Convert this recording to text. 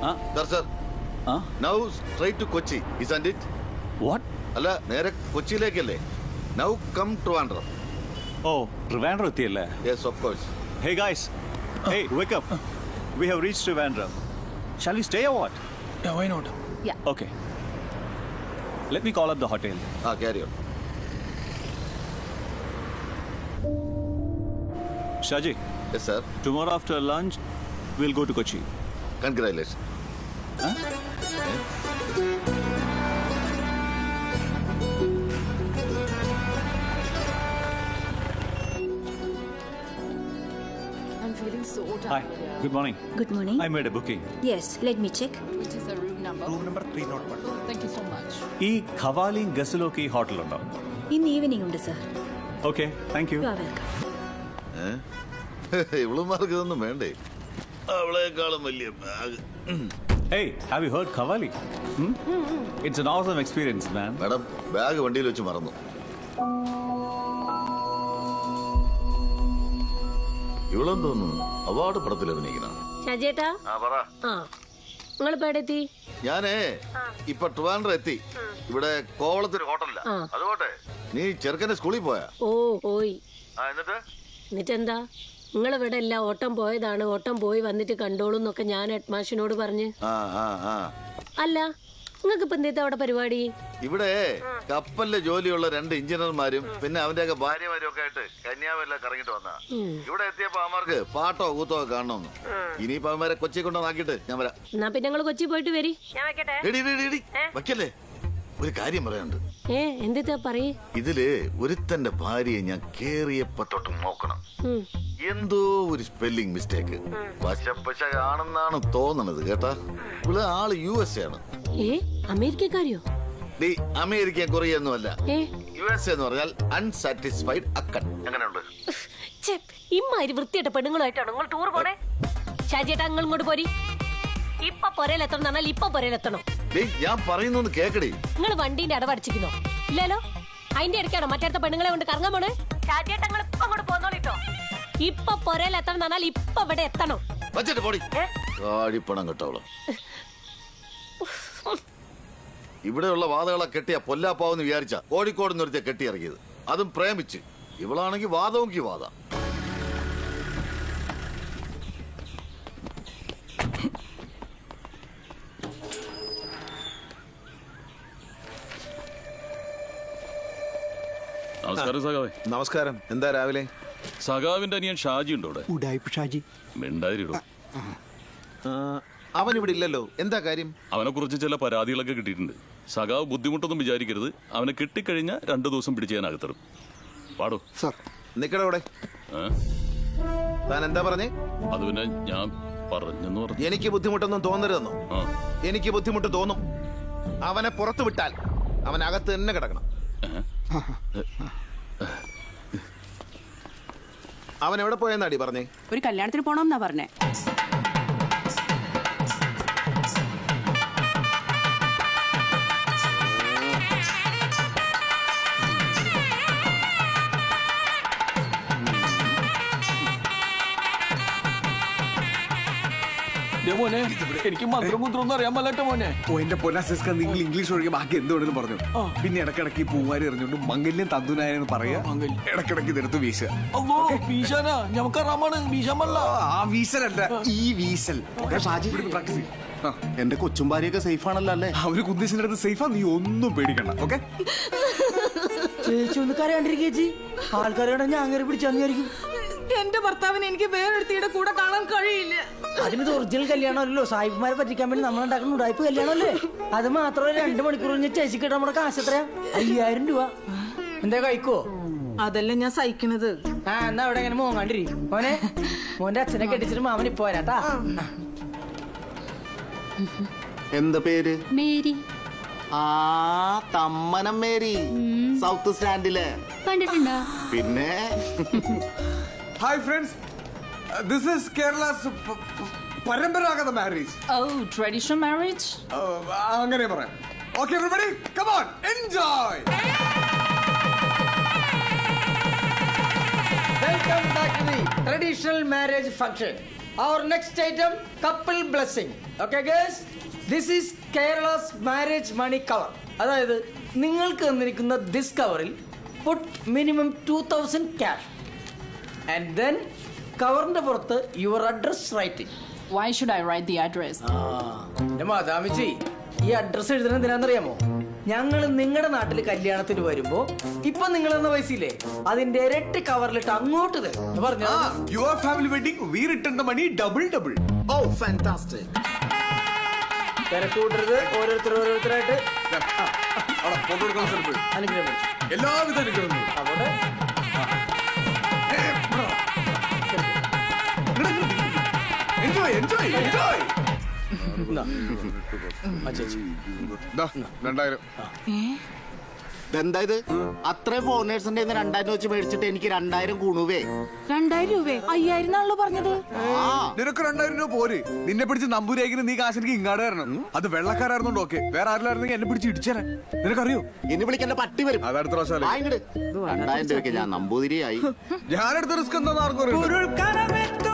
Darsar. Now straight to Kochi, isn't it? What? Allah, Nerek Kochi Legale. Now come to Andhra. Oh, Trivandrum Tila. Yes, of course. Hey guys. Hey, wake up. We have reached Trivandrum. Shall we stay or what? Why not? Yeah. Okay. Let me call up the hotel. I'll carry you. Shaji. Yes, sir. Tomorrow after lunch, we'll go to Kochi. Congratulations. I'm feeling so Hi, tired. good morning. Good morning. I made a booking. Yes, let me check. Which is the room number? Room number 301. Thank you so much. ഈ ഖവാലി ഗസിലൊക്കെ ഈ ഹോട്ടലുണ്ടോ ഇന്ന് evening ഉണ്ട് sir okay thank you you are welcome ഇവളുമാർക്ക് ഇതൊന്നും വേണ്ടേ അവളെക്കാളും വലിയ bag Hey, have you heard qawwali Hmm? It's an awesome experience, man. Madam bag വണ്ടിയിൽ വെച്ച് മറന്നു. ഇവളെന്ന് തോന്നുന്നു അവാർഡ് പടത്തിൽ അഭിനയിക്കണം ഷാജേട്ടാ ആ പറ. ആ. നിങ്ങൾ ഇപ്പൊ എത്തി ഞാനേ ഇപ്പൊ ട്രിവാൻഡ്രം എത്തി. ഇവിടെ കോവളത്തൊരു ഹോട്ടലില്ല ആ. നീ ചെറുക്കന്റെ സ്കൂളിൽ പോയാ? ഓ പോയി. ആ എന്നിട്ട്? എന്നിട്ടെന്താ? നിങ്ങൾ ഇവിടെ അല്ല ഓട്ടം പോയതാണ് ഓട്ടം പോയി വന്നിട്ട് കണ്ടോളൂ എന്നൊക്കെ ഞാൻ ഹെഡ്മാഷിനോട് പറഞ്ഞ്. ആ ആ ആ. അല്ല നിങ്ങൾക്ക് ഇപ്പൊ എന്തേത്ത അവിടെ പരിപാടി? ഇവിടെ കപ്പലിലെ ജോലിയുള്ള രണ്ട് എഞ്ചിനീയർമാരും പിന്നെ അവന്റെയൊക്കെ ഭാര്യമാരും ഒക്കെ ആയിട്ട് കന്യാവെല്ലാം കറങ്ങിട്ട് വന്ന. ഇവിടെ എത്തിയപ്പോ അവന്മാർക്ക് പാട്ടോ കൂത്തോ ഒക്കെ കാണണമെന്ന് ഇനിയിപ്പോ അവന്മാരെ കൊച്ചി കൊണ്ടുവന്നാക്കിട്ട് ഞാൻ വരാം. എന്നാ പിന്നെ കൊച്ചി പോയിട്ട് വരി. ഞാൻ ഒരു കാര്യം പറയാനുണ്ട്. ഏ എന്താ പറയ? ഇതിൽ ഒരുത്തന്റെ ഭാര്യയെ ഞാൻ കേറിയപ്പോ തൊട്ട് നോക്കണം എന്തോ ഒരു സ്പെല്ലിംഗ് മിസ്റ്റേക്ക് പശപ്പശ ആണെന്നാണ് തോന്നണത് കേട്ടാ? ഇവിടെ ആൾ യു എസ് ആണ്. ഏ അമേരിക്കക്കാരിയോ? ഡി അമേരിക്ക കൊറിയൊന്നുമല്ല ഏ. യു എസ് എന്ന് പറഞ്ഞാൽ അൺസാറ്റിസ്ഫൈഡ് അക്കൺ എങ്ങനെയുണ്ട്? ഇമ്മാതിരി വൃത്തിയായിട്ട പെണ്ണുങ്ങളുമായിട്ടാണ് നിങ്ങൾ ടൂർ പോണേ? ഷാജിയേട്ടാ നിങ്ങൾ ഇങ്ങോട്ട് പോരി. ഇപ്പൊ പൊരയിലെത്തണം എന്നാൽ ഇപ്പൊ പൊരയിലെത്തണം ഞാൻ പറയുന്നൊന്ന് കേക്കടി. നിങ്ങൾ വണ്ടീന്റെ അടവടച്ചിരിക്കുന്നോ ഇല്ലല്ലോ? അതിന്റെ ഇടയ്ക്കാണോ മറ്റടുത്ത പെണ്ണുങ്ങളെ കൊണ്ട് കറങ്ങാൻ പോണേ? ഇപ്പൊ അങ്ങോട്ട് പോന്നോളിട്ടോ. ഇപ്പൊ എന്ന് പറഞ്ഞാൽ ഇപ്പൊ ഇവിടെ എത്തണം. വച്ചിട്ട് പോടി. കാടിപ്പണം കേട്ടവൾ. ഇവിടെയുള്ള വാതകളെ കെട്ടിയ പൊല്ലാപ്പാവെന്ന് വിചാരിച്ച കോഴിക്കോട് നിർത്തിയ കെട്ടിയിറങ്ങിയത് അതും പ്രേമിച്ച്. ഇവളാണെങ്കിൽ വാദവുമെങ്കിൽ വാദ. നമസ്കാരം സഖാവേ. നമസ്കാരം. എന്താ രാവിലെ? സഖാവിന്റെ അനിയൻ ഷാജി ഉണ്ടോ ഇവിടെ. ഷാജി. അവൻ ഇവിടെ ഇല്ലല്ലോ. എന്താ കാര്യം? അവനെ കുറിച്ച് ചില പരാതികളൊക്കെ കിട്ടിയിട്ടുണ്ട്. സഖാവ് ബുദ്ധിമുട്ടൊന്നും വിചാരിക്കരുത്. അവനെ കിട്ടിക്കഴിഞ്ഞാൽ രണ്ടു ദിവസം പിടിച്ച് ഞാൻ അകത്തറും പാടോ. സാർ. നിക്കടെ അവിടെ. ഏ? താൻ എന്താ പറഞ്ഞേ? അത് പിന്നെ ഞാൻ പറഞ്ഞെന്ന് പറഞ്ഞു. എനിക്ക് ബുദ്ധിമുട്ടൊന്നും തോന്നരുതെന്നോ? ആ. എനിക്ക് ബുദ്ധിമുട്ട് തോന്നും. അവനെ പുറത്തു വിട്ടാൽ അവൻ അകത്ത് തന്നെ കിടക്കണം. അവൻ എവിടെ പോയെന്നാടി പറഞ്ഞേ? ഒരു കല്യാണത്തിന് പോണമെന്നാ പറഞ്ഞേ. മോനെ? എനിക്ക് മന്ത്രം കുന്ത്രൊന്നും അറിയാൻ പറ്റ മോനെ. ഓ എന്റെ പൊന്നാസിസ്ക നിങ്ങൾ ഇംഗ്ലീഷ് ഒഴികെ ബാക്കി എന്തുകൊണ്ടെന്ന് പറഞ്ഞു. പിന്നെ ഇടക്കിടക്ക് ഈ പൂവാരി എറിഞ്ഞുകൊണ്ട് മംഗല്യം തന്തുനായെന്ന് പറയാ. ഇടക്കിടക്ക് ഇതെടുത്ത് വീശുക. അല്ലോ ഭീഷാനാ ഞമ്മക്ക് അറാമാണ് ഭീഷമല്ല ആ വീസലല്ല ഈ വീസൽ പ്രാക്ടീസ് എന്റെ കൊച്ചും ഭാര്യയൊക്കെ സേഫ് ആണല്ലോ അല്ലേ അവർ കുന്ദേശിന്റെ അടുത്ത് സേഫാ നീ ഒന്നും പേടിക്കണ്ട ഓക്കെ? ചേച്ചി ഒന്ന് കരയാണ്ടിരിക്കേച്ചി ആൾക്കാരെ ഞാൻ പിടിച്ചു പിടിച്ചാന്നിരിക്കും എന്റെ ഭർത്താവിന് എനിക്ക് വേറൊരുത്തിയുടെ കൂടെ കാണാൻ കഴിയില്ല. അതിന് ഒറിജിനൽ കല്യാണമല്ലോ സാഹിബ്മാരെ പറ്റിക്കാൻ വേണ്ടി നമ്മൾ ഉണ്ടാക്കുന്ന ഉടായ്പ കല്യാണമല്ലേ? അത് മാത്രമല്ല രണ്ടു മണിക്കൂർ കഴിഞ്ഞ് ചേച്ചിക്ക് കിട്ടാൻ നമ്മുടെ കാശ് എത്രയാ? അയ്യായിരം രൂപ. എന്താ കഴിക്കോ അതല്ല ഞാൻ സഹിക്കണത്. ആ എന്നാ അവിടെ ഇങ്ങനെ മോങ്ങാണ്ടിരി. മോനെ മോന്റെ അച്ഛനെ കെട്ടിച്ചിട്ട് മാമൻ ഇപ്പൊ വരാട്ടാ എന്താ പേര്? മേരി. ആ തമ്മനം മേരി. സൗത്ത് സ്റ്റാൻഡിൽ. കണ്ടിട്ടുണ്ടോ? പിന്നെ? Hi friends this is Kerala പരമ്പരാഗത മാരേജ് ഓ ട്രഡീഷണൽ മാരേജ് അങ്ങനെ പറയാം. Okay everybody come on enjoy welcome back to the traditional marriage function Our next item, couple blessing. Okay, guys? This is Kerala's marriage money cover. അതായത് നിങ്ങൾക്ക് തന്നിരിക്കുന്ന this കവറിൽ put minimum two thousand cash and then കവറിന്റെ പുറത്ത് your address writing Why should I write the address? എന്റെ മാതാമിച്ചി ഈ address എഴുതുന്നത് എന്തിനാണെന്നറിയാമോ? ഞങ്ങൾ നിങ്ങളുടെ നാട്ടിൽ കല്യാണത്തിന് വരുമ്പോ ഇപ്പൊ നിങ്ങൾ എന്ന പൈസയില്ലേ അതിന്റെ ഇരട്ടി കവറിലിട്ട് അങ്ങോട്ട് തരും. പറഞ്ഞു your family wedding we return the money double double oh fantastic തിരക്കൂട്ടരുത് ഓരോരുത്തർ ഓരോരുത്തരായിട്ട്. അനുഗ്രഹം. എല്ലാവിധ അനുഗ്രഹങ്ങളും. അവിടെ എൻജോയ് എൻജോയ് രണ്ടായിരം എന്തായത് അത്രയും ഫോറിനേഴ്സിന്റെ രണ്ടായിരം വെച്ച് മേടിച്ചിട്ട് എനിക്ക് രണ്ടായിരം കൂണുവേ രണ്ടായിരം രൂപ? അയ്യായിരം എന്നാണല്ലോ പറഞ്ഞത്. നിനക്ക് രണ്ടായിരം രൂപ പോര്. നിന്നെ പിടിച്ച് നമ്പൂരായിരിക്കും നീ കാശിനിക്ക് ഇങ്ങാട് തരണം അത് വെള്ളക്കാരായിരുന്നോണ്ട് ഓക്കെ. വേറെ ആരിലായിരുന്നെങ്കിൽ എന്നെ പിടിച്ച് ഇടിച്ചേനെ. നിനക്കറിയോ? എന്നെ വിളിക്കാൻ പട്ടി വരും. അത് അടുത്ത പ്രാവശ്യം. രണ്ടായിരം രൂപയ്ക്ക് ഞാൻ നമ്പൂതിരിയായി. ഞാനെടുത്ത റിസ്ക് എന്താന്ന് ആർക്കും